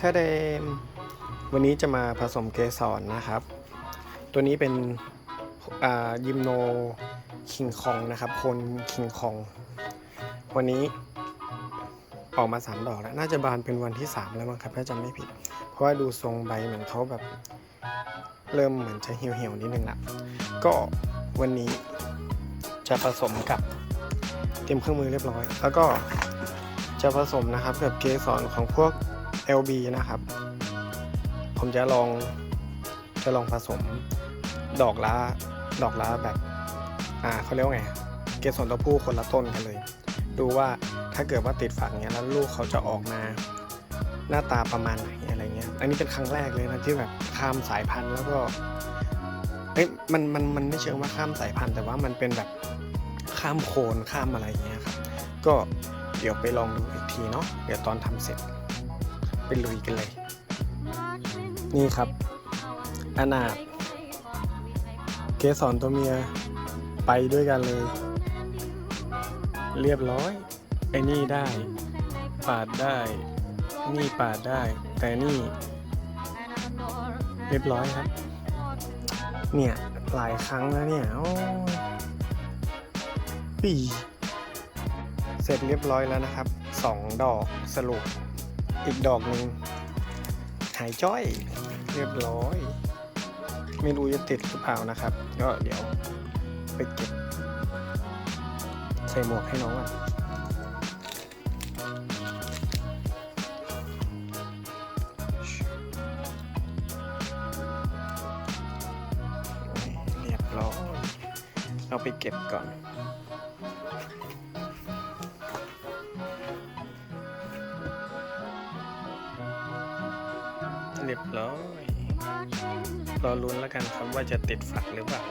ถ้าเดมวันนี้จะมาผสมเกสรนะครับ ตัวนี้เป็นยิมโนคิงคองนะครับโคนคิงคอง วันนี้ออกมา 3 ดอกแล้ว น่าจะบานเป็นวันที่ 3 แล้วมั้งครับถ้าจำไม่ผิด เพราะว่าดูทรงใบเหมือนเขาแบบ เริ่มเหมือนจะเหี่ยวๆนิดนึงละก็วันนี้จะผสมกับเตรียมเครื่องมือเรียบร้อย แล้วก็จะผสมนะครับกับเกสรของพวก LB นะครับ ผมจะลองจะลองผสมดอกละดอกละแบบ อ่าเขาเรียกว่าไง เกสรตัวผู้คนละต้นกันเลย ดูว่าถ้าเกิดว่าติดฝักเนี้ยแล้วลูกเขาจะออกมาหน้าตาประมาณไหนอะไรเงี้ย อันนี้เป็นครั้งแรกเลยนะที่แบบข้ามสายพันธุ์แล้วก็เอ้ยมันมันมันไม่เชิงว่าข้ามสายพันธุ์แต่ว่ามันเป็นแบบข้ามโคนข้ามอะไรเงี้ยครับ ก็เดี๋ยวไปลองดูอีกทีเนาะเดี๋ยวตอนทำเสร็จ ไปลุยกันเลย นี่ครับ อนาถเกสรตัวเมียไปด้วยกันเลย เรียบร้อย ไอ้นี่ได้ ปาดได้ นี่ปาดได้ แต่นี่ เรียบร้อยครับ เนี่ย หลายครั้งแล้วเนี่ย โอ้ปีเสร็จเรียบร้อยแล้วนะครับสองดอกสรุป อีกดอกหนึ่งหายจ้อย เรียบร้อย ไม่รู้จะติดหรือเปล่านะครับ ก็เดี๋ยวไปเก็บใส่หมวกให้น้องก่อนเรียบร้อย เอาไปเก็บก่อน เรียบร้อยรอลุ้นแล้วกันครับว่าจะติดฝักหรือเปล่า